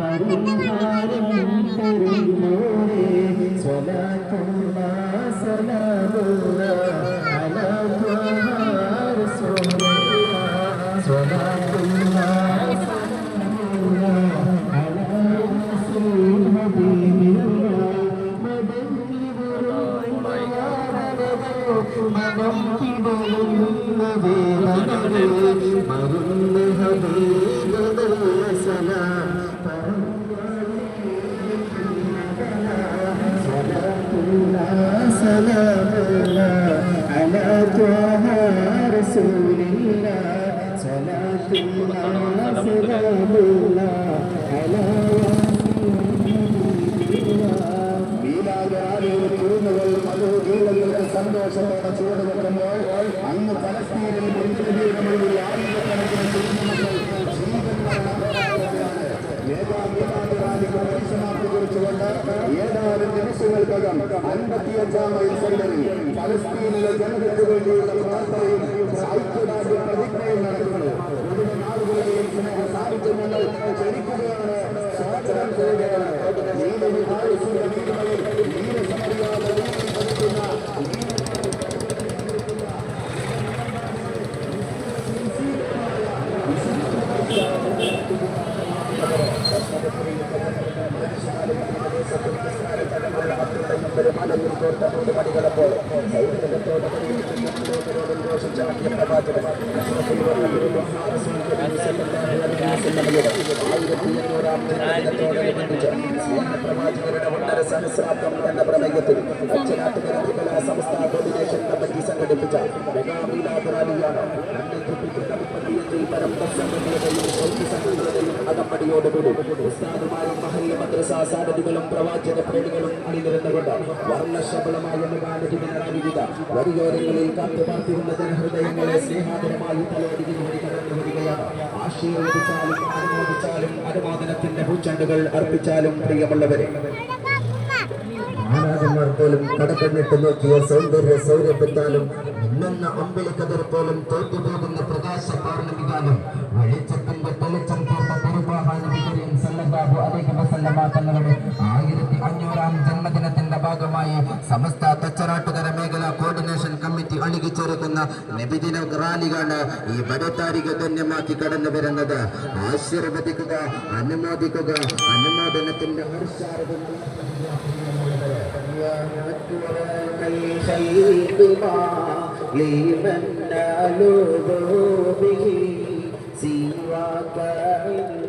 പരിഹാരം തരുമോരെ സ്വലാത്തുള്ള സലാമോ ഒന്ന് ഹബീബദസല സലാമുള്ള അല ത്വഹ റസൂലില്ല സലാത്തുള്ള സലാമുള്ള അല സന്തോഷത്തോടെ ചൂട് വെക്കുമ്പോൾ അന്ന് പലസ്തീനിൽ മുൻകരുതിയുടെ മുഴുവൻ പലസ്തീനിലെ വേണ്ടിയുള്ള പ്രാർത്ഥനയും ഐക്യദാർഢ്യ പ്രതിജ്ഞയും നടക്കുന്നു. പ്രവാചകരുടെ ഒന്നര സഹസ്രാബ്ദം എന്ന പ്രമേയത്തിൽ അച്ഛനാട്ടുകര സംസ്ഥാന കോർഡിനേഷൻ കമ്മിറ്റി സംഘടിപ്പിച്ച മെഗാ മീലാദ് റാലിയാണ് അൻപത്തിയഞ്ചിൽ പരം അകമ്പടിയോടുകൂടി ഉസ്താദുമാരും മഹല്ല് മദ്രസ സാധനകളും പ്രവാചക പ്രേമികളും അണിനിരുന്നുകൊണ്ട് വർണശബളമായ മെഗാനദിന വിവിധ വരിയോരങ്ങളിൽ കാത്തുപാർത്തിരുന്ന ജനഹൃദയങ്ങളെ സ്നേഹാതരമായി തലോടിക്ക് വേണ്ടി കടന്നു വരികയാണ് ആശീർവദിച്ചാലും അനുമോദിച്ചാലും അനുമോദനത്തിന്റെ പൂച്ചണ്ടുകൾ അർപ്പിച്ചാലും പ്രിയമുള്ളവരെ. ആരാധന്മാർ പോലും കടക്കണ്ണിട്ട് നോക്കിയ സൗന്ദര്യ സൗരഭ്യത്താലും മിന്നുന്ന അമ്പിളിക്കതിർ പോലും തോറ്റുപോകുന്ന പ്രകാശ തീർത്ത പെരുവാഹാനബികരീം സല്ലല്ലാഹു അലൈഹി വസല്ലമ തങ്ങളുടെ ആയിരത്തി അഞ്ഞൂറാം ജന്മദിനത്തിന്റെ ഭാഗമായി സമസ്ത തച്ചറാട്ടുകര മേഖല കോർഡിനേഷൻ കമ്മിറ്റി അണിയിച്ചൊരുക്കുന്ന നബിദിന റാലിയാണ് ഈ വരത്താരിക ധന്യമാക്കി കടന്നു വരുന്നത് ആശീർവദിക്കുക അനുമോദിക്കുക അനുമോദനത്തിന്റെ ഹർഷാരവും لمن نالوذ به سواك عند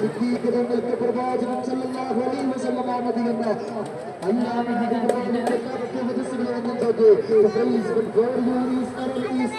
സിദ്ധീകരങ്ങൾക്ക് പ്രവാചകൻ സല്ലല്ലാഹു അലൈഹി മതി എന്ന is Aaron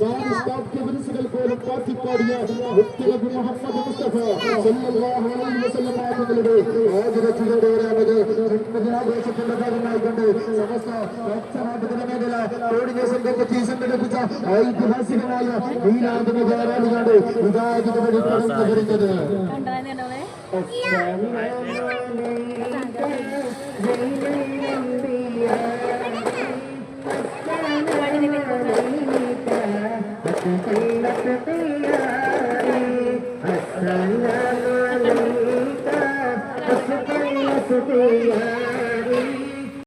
ജാനിസ്താബ്ദവൻസുകൾ പോലും പാത്തിപ്പാടിയ വ്യക്തിഗത മുഹമ്മദ് മുസ്തഫ സല്ലല്ലാഹു അലൈഹി വസല്ലം ആളുകളുടെ ആദരത്തിലൂടെയാണത് ജന്മദിനാഘോഷത്തിന്റെ ഭാഗമായി കണ്ട് സമസ്ത ഭക്തനാട്ടുകര മേഖല കോർഡിനേഷൻ രംഗത്ത് സംഘടിപ്പിച്ച ഐതിഹാസികമായ നീലാന്തന ധാരാളിയാണ് ഇതാകുന്ന വഴി പറഞ്ഞു വരുന്നത്. ജയ് നമ്പിയ Yeah.